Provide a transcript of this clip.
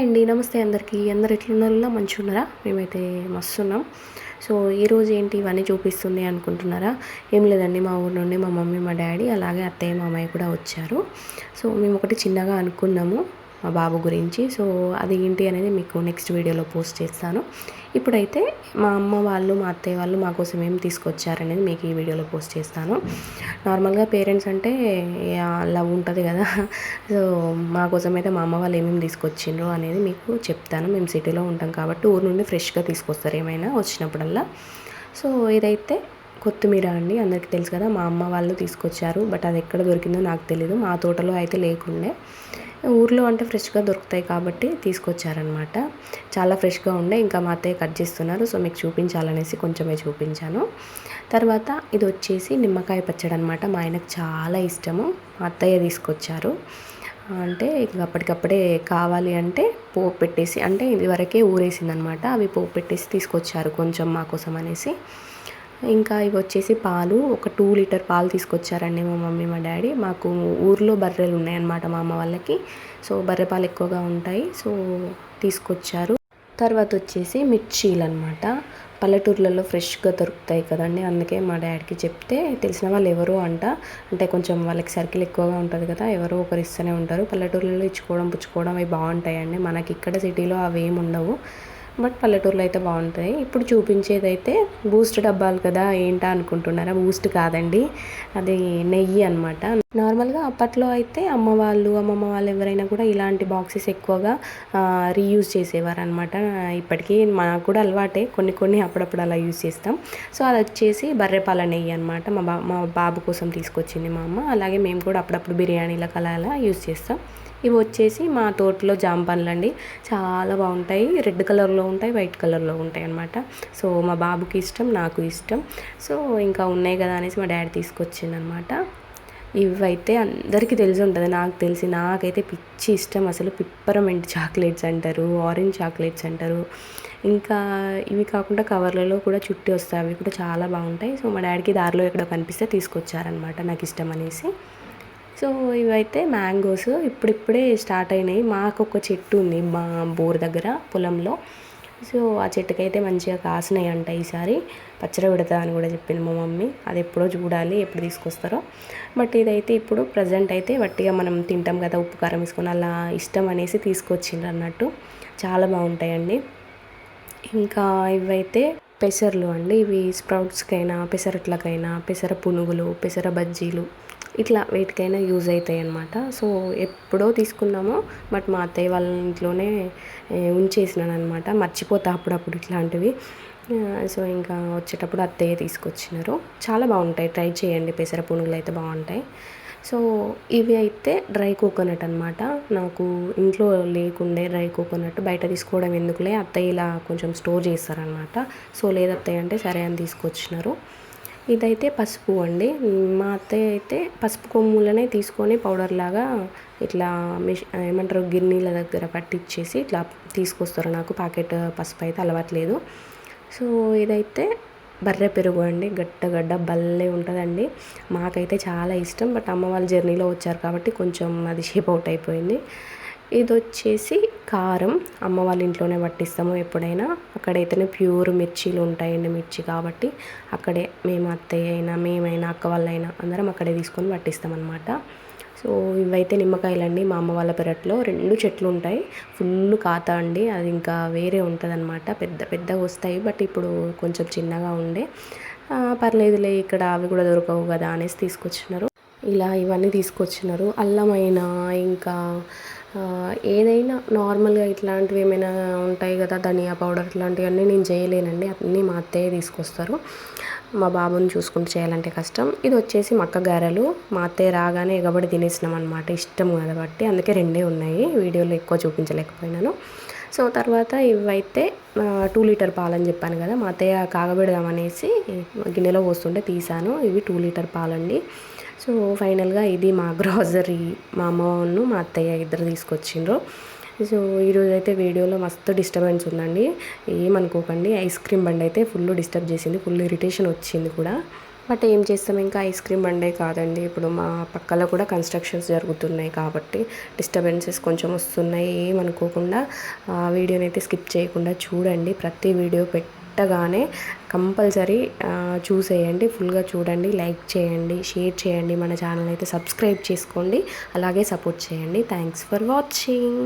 అండి. నమస్తే అందరికీ. అందరు ఎట్లున్నారో మంచిగా ఉన్నారా మేమైతే మస్తు ఉన్నాం సో ఈరోజు ఏంటి? ఇవన్నీ చూపిస్తుంది అనుకుంటున్నారా? ఏం లేదండి. మా ఊరు నుండి మా మమ్మీ మా డాడీ అలాగే అత్తయ్య మామయ్య కూడా వచ్చారు. సో మేము ఒకటి చిన్నగా అనుకున్నాము. మా బాబు గురించి. సో అది ఏంటి అనేది మీకు నెక్స్ట్ వీడియోలో పోస్ట్ చేస్తాను. ఇప్పుడైతే మా అమ్మ వాళ్ళు మా అత్తయ్య వాళ్ళు మా కోసం ఏం తీసుకొచ్చారనేది మీకు ఈ వీడియోలో పోస్ట్ చేస్తాను. నార్మల్గా పేరెంట్స్ అంటే లవ్ ఉంటుంది కదా. సో మా కోసం అయితే మా అమ్మ వాళ్ళు ఏమేమి తీసుకొచ్చిండ్రు అనేది మీకు చెప్తాను. మేము సిటీలో ఉంటాం కాబట్టి ఊరు నుండి ఫ్రెష్గా తీసుకొస్తారు ఏమైనా వచ్చినప్పుడల్లా. సో ఇదైతే కొత్తిమీర అండి అందరికీ తెలుసు కదా మా అమ్మ వాళ్ళు తీసుకొచ్చారు. బట్ అది ఎక్కడ దొరికిందో నాకు తెలియదు మా తోటలో అయితే లేకుండే. ఊర్లో అంటే ఫ్రెష్గా దొరుకుతాయి కాబట్టి తీసుకొచ్చారనమాట చాలా ఫ్రెష్గా ఉండే ఇంకా మా అత్తయ్య కట్ చేస్తున్నారు. సో మీకు చూపించాలనేసి కొంచెమే చూపించాను. తర్వాత ఇది వచ్చేసి నిమ్మకాయ పచ్చడి అనమాట మా ఆయనకు చాలా ఇష్టము. మా అత్తయ్య తీసుకొచ్చారు. అంటే ఇంకా అప్పటికప్పుడే కావాలి అంటే పోపు పెట్టేసి అంటే ఇదివరకే ఊరేసిందనమాట అవి పోపు పెట్టేసి తీసుకొచ్చారు కొంచెం మా కోసం అనేసి ఇంకా ఇవి వచ్చేసి పాలు. ఒక టూ లీటర్ పాలు తీసుకొచ్చారండి మా మమ్మీ మా డాడీ. మాకు ఊర్లో బర్రెలు ఉన్నాయన్నమాట మా అమ్మ వాళ్ళకి. సో బర్రె పాలు ఎక్కువగా ఉంటాయి. సో తీసుకొచ్చారు. తర్వాత వచ్చేసి మిర్చీలు అనమాట పల్లెటూర్లలో ఫ్రెష్గా దొరుకుతాయి కదండి. అందుకే మా డాడీకి చెప్తే తెలిసిన వాళ్ళు ఎవరు అంట. అంటే కొంచెం వాళ్ళకి సర్కిల్ ఎక్కువగా ఉంటుంది కదా ఎవరో ఒకరు ఇస్తూనే ఉంటారు. పల్లెటూర్లలో ఇచ్చుకోవడం పుచ్చుకోవడం అవి బాగుంటాయండి. మనకి ఇక్కడ సిటీలో అవి ఏమి ఉండవు. బట్ పల్లెటూరులో అయితే బాగుంటాయి. ఇప్పుడు చూపించేదైతే బూస్ట్ డబ్బాలు కదా ఏంటా అనుకుంటున్నారా? బూస్ట్ కాదండి. అది నెయ్యి అనమాట నార్మల్గా అప్పట్లో అయితే అమ్మ వాళ్ళు అమ్మమ్మ వాళ్ళు ఎవరైనా కూడా ఇలాంటి బాక్సెస్ ఎక్కువగా రీయూజ్ చేసేవారు అనమాట ఇప్పటికీ మనకు కూడా అలవాటే. కొన్ని కొన్ని అప్పుడప్పుడు అలా యూజ్ చేస్తాం. సో అది వచ్చేసి బర్రెపాల నెయ్యి అనమాట మా బా మా బాబు కోసం తీసుకొచ్చింది మా అమ్మ. అలాగే మేము కూడా అప్పుడప్పుడు బిర్యానీలకు అలా అలా యూజ్ చేస్తాం. ఇవి వచ్చేసి మా తోటలో జామ పండ్లు అండి. చాలా బాగుంటాయి. రెడ్ కలర్లో ఉంటాయి వైట్ కలర్లో ఉంటాయి అనమాట సో మా బాబుకి ఇష్టం నాకు ఇష్టం. సో ఇంకా ఉన్నాయి కదా అనేసి మా డాడీ తీసుకొచ్చిందనమాట ఇవైతే అందరికీ తెలిసి ఉంటుంది. నాకు తెలిసి నాకైతే పిచ్చి ఇష్టం. అసలు పిప్పరమెంట్ చాక్లెట్స్ అంటారు ఆరెంజ్ చాక్లెట్స్ అంటారు. ఇంకా ఇవి కాకుండా కవర్లలో కూడా చుట్టి వస్తాయి. అవి కూడా చాలా బాగుంటాయి. సో మా డాడీకి దారిలో ఎక్కడో కనిపిస్తే తీసుకొచ్చారనమాట నాకు ఇష్టం అనేసి. సో ఇవైతే మ్యాంగోస్ ఇప్పుడిప్పుడే స్టార్ట్ అయినాయి. మాకు ఒక చెట్టు ఉంది మా బోర్ దగ్గర పొలంలో. సో ఆ చెట్టుకైతే మంచిగా కాసినాయి అంట ఈసారి. పచ్చడి పెడతా అని కూడా చెప్పింది మా మమ్మీ. అది ఎప్పుడో చూడాలి ఎప్పుడు తీసుకొస్తారో. బట్ ఇదైతే ఇప్పుడు ప్రజెంట్ అయితే వట్టిగా మనం తింటాం కదా ఉప్పు కారం వేసుకొని అలా ఇష్టం అనేసి తీసుకొచ్చిండ్రు అన్నట్టు. చాలా బాగుంటాయండి. ఇంకా ఇవైతే పెసర్లు అండి. ఇవి స్ప్రౌట్స్కైనా పెసరట్లకైనా పెసర పునుగులు పెసర బజ్జీలు. ఇట్లా వేటికైనా యూజ్ అవుతాయి అనమాట సో ఎప్పుడో తీసుకున్నామో బట్ మా అత్తయ్య వాళ్ళ ఇంట్లోనే ఉంచేసినాను అనమాట మర్చిపోతా అప్పుడప్పుడు ఇట్లాంటివి. సో ఇంకా వచ్చేటప్పుడు అత్తయ్య తీసుకొచ్చినారు. చాలా బాగుంటాయి. ట్రై చేయండి. పెసర పునుగులు అయితే బాగుంటాయి. సో ఇవి అయితే డ్రై కోకోనట్ అనమాట నాకు ఇంట్లో లేకుండే డ్రై కోకోనట్ బయట తీసుకోవడం ఎందుకులే? అత్తయ్య ఇలా కొంచెం స్టోర్ చేస్తారనమాట సో లేదు అత్తయ్య అంటే సరే అని తీసుకొచ్చినారు. ఇదైతే పసుపు అండి. మా అత్తయ్య అయితే పసుపు కొమ్ములనే తీసుకొని పౌడర్ లాగా ఇట్లా మిష్ ఏమంటారు గిన్నెల దగ్గర పట్టించేసి ఇట్లా తీసుకొస్తారు. నాకు ప్యాకెట్ పసుపు అయితే అలవాట్లేదు. సో ఇదైతే బర్రె పెరుగు అండి. గడ్డ గడ్డ భలే ఉంటుందండి. మాకైతే చాలా ఇష్టం. బట్ అమ్మ వాళ్ళు జర్నీలో వచ్చారు కాబట్టి కొంచెం అది షేప్ అవుట్ అయిపోయింది. ఇది వచ్చేసి కారం. అమ్మ వాళ్ళ ఇంట్లోనే పట్టిస్తాము ఎప్పుడైనా. అక్కడైతేనే ప్యూర్ మిర్చీలు ఉంటాయండి మిర్చి కాబట్టి. అక్కడే మేము అత్తయ్య అయినా మేమైనా అక్క వాళ్ళైనా అందరం అక్కడే తీసుకొని పట్టిస్తాం అనమాట సో ఇవైతే నిమ్మకాయలండి. మా అమ్మ వాళ్ళ పెరట్లో రెండు చెట్లు ఉంటాయి. ఫుల్ కాత అండి. అది ఇంకా వేరే ఉంటుందన్నమాట. పెద్ద పెద్దగా వస్తాయి. బట్ ఇప్పుడు కొంచెం చిన్నగా ఉండే. పర్లేదులే. ఇక్కడ అవి కూడా దొరకవు కదా అనేసి తీసుకొచ్చినారు. ఇలా ఇవన్నీ తీసుకొచ్చినారు. అల్లమైన ఇంకా ఏదైనా నార్మల్గా ఇట్లాంటివి ఏమైనా ఉంటాయి కదా ధనియా పౌడర్ ఇట్లాంటివన్నీ నేను చేయలేనండి. అన్నీ మా అత్తయ్య తీసుకొస్తారు. మా బాబుని చూసుకుంటూ చేయాలంటే కష్టం. ఇది వచ్చేసి మక్క గారెలు. మా అత్తయ్య రాగానే ఎగబడి తినేసినాం అనమాట ఇష్టం కాబట్టి అందుకే రెండే ఉన్నాయి. వీడియోలో ఎక్కువ చూపించలేకపోయినాను. సో తర్వాత ఇవైతే టూ లీటర్ పాలని చెప్పాను కదా మా అత్తయ్య కాగబెడదామనేసి గిన్నెలో పోస్తుంటే తీసాను. ఇవి టూ లీటర్ పాలండి. సో ఫైనల్గా ఇది మా గ్రాసరీ. మా అమ్మను మా అత్తయ్య ఇద్దరు తీసుకొచ్చిండ్రు. సో ఈరోజు అయితే వీడియోలో మస్తు డిస్టర్బెన్స్ ఉందండి. ఏమనుకోకండి ఐస్ క్రీమ్ బండి అయితే ఫుల్ డిస్టర్బ్ చేసింది ఫుల్ ఇరిటేషన్ వచ్చింది కూడా. బట్ ఏం చేస్తాం ఇంకా ఐస్ క్రీమ్ బండే కాదండి. ఇప్పుడు మా పక్కలో కూడా కన్స్ట్రక్షన్స్ జరుగుతున్నాయి కాబట్టి డిస్టర్బెన్సెస్ కొంచెం వస్తున్నాయి. ఏమనుకోకుండా వీడియోని అయితే స్కిప్ చేయకుండా చూడండి. ప్రతి వీడియో పెట్టగానే కంపల్సరీ చూసేయండి. ఫుల్గా చూడండి లైక్ చేయండి షేర్ చేయండి. మన ఛానల్ అయితే సబ్స్క్రైబ్ చేసుకోండి. అలాగే సపోర్ట్ చేయండి. Thanks for watching.